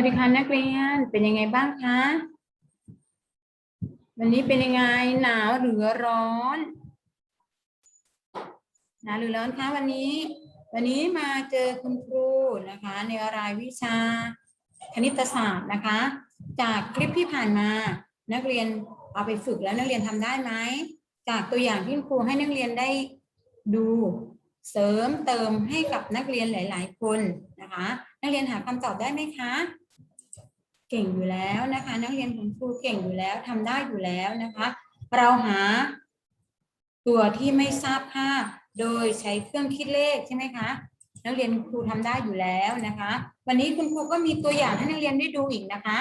วัสดีค่ะนักเรียนเป็นยังไงบ้างคะวันนี้เป็นยังไงหนาวหรือร้อนหนาวหรือร้อนคะวันนี้ วันนี้มาเจอคุณครูนะคะ ในรายวิชาคณิตศาสตร์นะคะ จากคลิปที่ผ่านมานักเรียนเอาไปฝึกแล้วนักเรียนทำได้ไหมจากตัวอย่างที่คุณครูให้นักเรียนได้ดูเสริมเติมให้กับนักเรียนหลาย ๆ คนนะคะ นักเรียนหาคำตอบได้ไหมคะ เก่งอยู่แล้วนะคะ นักเรียนของครูเก่งอยู่แล้วทำได้อยู่แล้วนะคะ เราหาตัวที่ไม่ทราบค่าโดยใช้เครื่องคิดเลขใช่ไหมคะนักเรียนครูทำได้อยู่แล้วนะคะ วันนี้คุณครูก็มีตัวอย่างให้นักเรียนได้ดูอีกนะคะ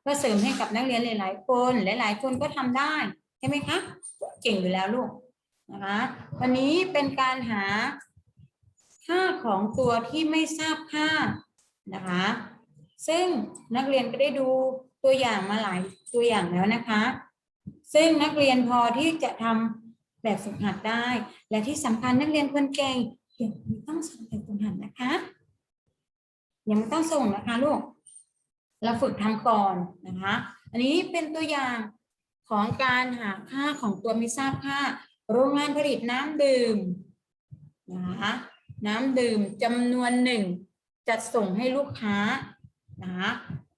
เพื่อเสริมให้กับนักเรียนหลาย ๆ คนหลาย ๆ คนก็ทำได้ใช่ไหมคะเก่งอยู่แล้วลูกนะคะวันนี้เป็นการหาค่าของตัวที่ไม่ทราบค่านะคะ ซึ่งนักเรียนก็ได้ดูตัวอย่างมาหลายตัวอย่างแล้วนะคะ ซึ่งนักเรียนพอที่จะทำแบบฝึกหัดได้ และที่สำคัญนักเรียนคนเก่งยังไม่ต้องส่งแบบฝึกหัดนะคะยังไม่ต้องส่งนะคะลูกเราฝึกทำก่อนนะคะ อันนี้เป็นตัวอย่างของการหาค่าของตัวไม่ทราบค่า โรงงานผลิตน้ำดื่มนะคะน้ำดื่มจำนวนหนึ่งจัดส่งให้ลูกค้า นะ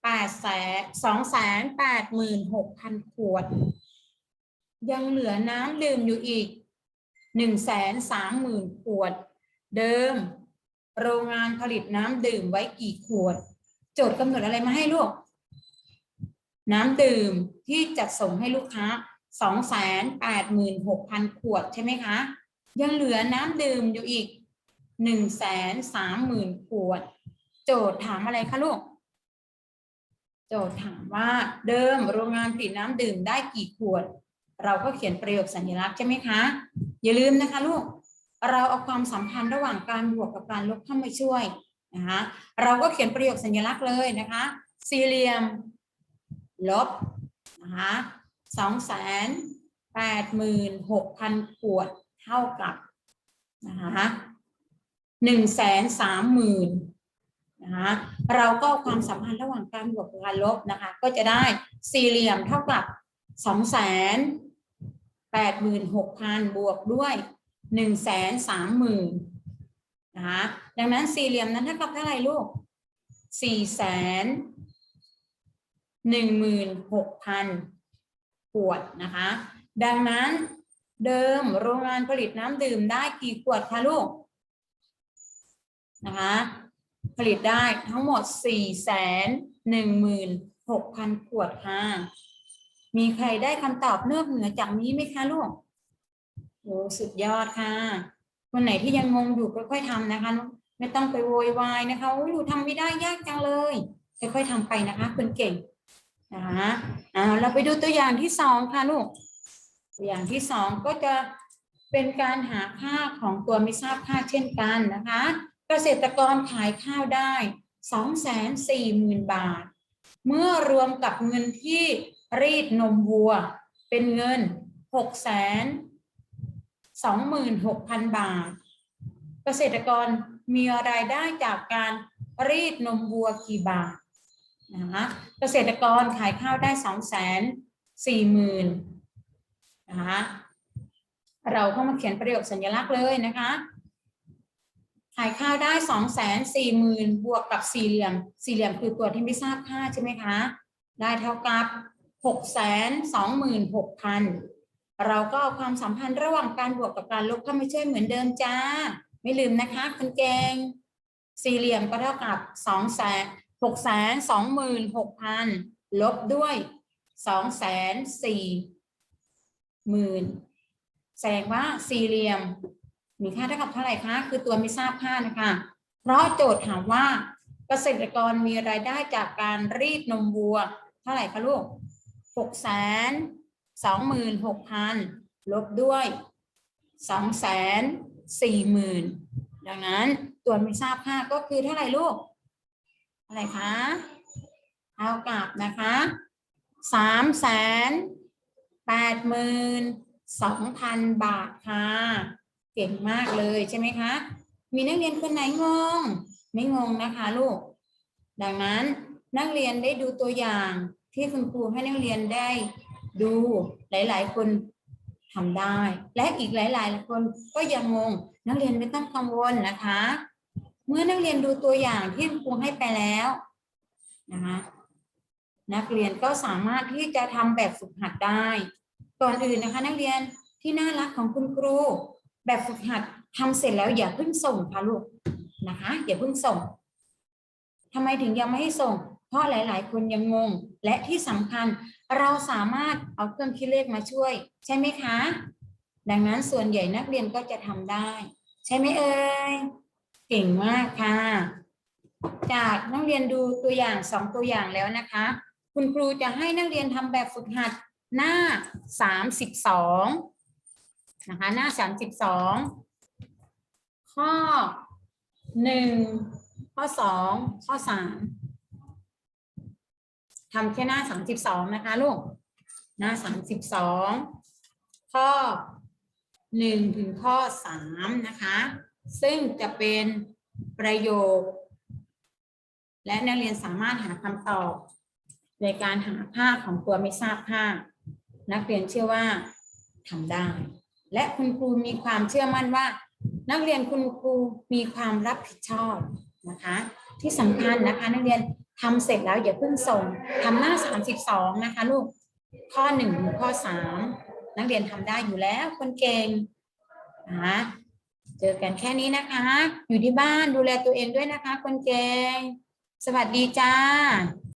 แปดแสนสองแสนแปดหมื่นหกพันขวด ยังเหลือน้ำดื่มอยู่อีกหนึ่งแสนสามหมื่นขวด เดิม โรงงานผลิตน้ำดื่มไว้กี่ขวด โจทย์กำหนดอะไรมาให้ลูก น้ำดื่มที่จัดส่งให้ลูกค้าสองแสนแปดหมื่นหกพันขวดใช่ไหมคะ ยังเหลือน้ำดื่มอยู่อีกหนึ่งแสนสามหมื่นขวด โจทย์ถามอะไรคะลูก โจทย์ถามว่าเดิมโรงงานผลิตน้ำดื่มได้กี่ขวด เราก็เขียนประโยคสัญลักษณ์ใช่ไหมคะ อย่าลืมนะคะลูก เราเอาความสัมพันธ์ระหว่างการบวกกับการลบเข้ามาช่วยนะคะเราก็เขียนประโยคสัญลักษณ์เลยนะคะ สี่เหลี่ยม ลบนะคะสองแสนแปดหมื่นหกพันขวดเท่ากับนะคะหนึ่งแสนสามหมื่น นะคะเราก็ความสัมพันธ์ระหว่างการบวกกับการลบนะคะ ก็จะได้สี่เหลี่ยมเท่ากับสองแสนแปดหมื่นหกพันบวกด้วยหนึ่งแสนสามหมื่นนะคะดังนั้นสี่เหลี่ยมนั้นเท่ากับเท่าไหร่ลูกสี่แสนหนึ่งหมื่นหกพันขวดนะคะ ดังนั้นเดิมโรงงานผลิตน้ำดื่มได้กี่ขวดคะลูกนะคะ ผลิตได้ทั้งหมดสี่แสนหนึ่งหมื่นหกพันขวดค่ะ มีใครได้คำตอบนอกเหนือจากนี้ไหมคะลูกโอ้สุดยอดค่ะ คนไหนที่ยังงงอยู่ค่อยๆทำนะคะ ไม่ต้องไปโวยวายนะคะโอ้ยหนูทำไม่ได้ยากจังเลย ค่อยๆทำไปนะคะคนเก่งนะคะอ่าเราไปดูตัวอย่างที่สองค่ะลูก ตัวอย่างที่สองก็จะเป็นการหาค่าของตัวไม่ทราบค่าเช่นกันนะคะ เกษตรกรขายข้าวได้สองแสนสี่หมื่นบาท เมื่อรวมกับเงินที่รีดนมวัว เป็นเงินหกแสนสองหมื่นหกพันบาท เกษตรกรมีรายได้จากการรีดนมวัวกี่บาทนะคะเกษตรกรขายข้าวได้สองแสนสี่หมื่นนะคะเราเข้ามาเขียนประโยคสัญลักษณ์เลยนะคะ ขายข้าวได้สองแสนสี่หมื่นบวกกับสี่เหลี่ยม สี่เหลี่ยมคือตัวที่ไม่ทราบค่าใช่ไหมคะ ได้เท่ากับหกแสนสองหมื่นหกพันเราก็เอาความสัมพันธ์ระหว่างการบวกกับการลบเข้ามาช่วยเหมือนเดิมจ้า ไม่ลืมนะคะคุณแกง สี่เหลี่ยมก็เท่ากับสองแสนหกแสนสองหมื่นหกพันลบด้วยสองแสนสี่หมื่นแสดงว่าสี่เหลี่ยม มีค่าเท่ากับเท่าไหร่คะ คือตัวไม่ทราบค่านะคะ เพราะโจทย์ถามว่าเกษตรกรมีรายได้จากการรีดนมวัว เท่าไหร่คะลูกหกแสนสองหมื่นหกพันลบด้วยสองแสนสี่หมื่นดังนั้นตัวไม่ทราบค่าก็คือเท่าไหร่ลูก อะไรคะเท่ากับนะคะสามแสนแปดหมื่นสองพันบาทค่ะ เก่งมากเลยใช่ไหมคะ มีนักเรียนคนไหนงง ไม่งงนะคะลูก ดังนั้นนักเรียนได้ดูตัวอย่างที่คุณครูให้นักเรียนได้ดูหลาย ๆ คนทำได้ และอีกหลาย ๆ คนก็ยังงง นักเรียนไม่ต้องกังวลนะคะ เมื่อนักเรียนดูตัวอย่างที่คุณครูให้ไปแล้วนะคะนักเรียนก็สามารถที่จะทำแบบฝึกหัดได้ ก่อนอื่นนะคะ นักเรียนที่น่ารักของคุณครู แบบฝึกหัดทำเสร็จแล้วอย่าเพิ่งส่งค่ะลูกนะคะอย่าเพิ่งส่งทำไมถึงยังไม่ให้ส่ง เพราะหลาย ๆ คนยังงง และที่สำคัญเราสามารถเอาเครื่องคิดเลขมาช่วย ใช่ไหมคะ ดังนั้นส่วนใหญ่นักเรียนก็จะทำได้ ใช่ไหมเอ่ยเก่งมากค่ะ จากนักเรียนดูตัวอย่างสองตัวอย่างแล้วนะคะ คุณครูจะให้นักเรียนทำแบบฝึกหัดหน้าสามสิบสอง นะคะ หน้าสามสิบสองข้อหนึ่งข้อสองข้อสามทำแค่หน้าสามสิบสองนะคะลูก หน้าสามสิบสองข้อหนึ่งถึงข้อสามนะคะ ซึ่งจะเป็นประโยค และนักเรียนสามารถหาคำตอบในการหาค่าของตัวไม่ทราบค่า นักเรียนเชื่อว่าทำได้ และคุณครูมีความเชื่อมั่นว่า นักเรียนคุณครูมีความรับผิดชอบนะคะ ที่สำคัญนะคะ นักเรียนทำเสร็จแล้วอย่าเพิ่งส่งทำหน้า 32 นะคะลูกข้อ1ถึงข้อ 3 นักเรียนทำได้อยู่แล้ว คนเก่งนะเจอกันแค่นี้นะคะ อยู่ที่บ้านดูแลตัวเองด้วยนะคะ คนเก่งสวัสดีจ้า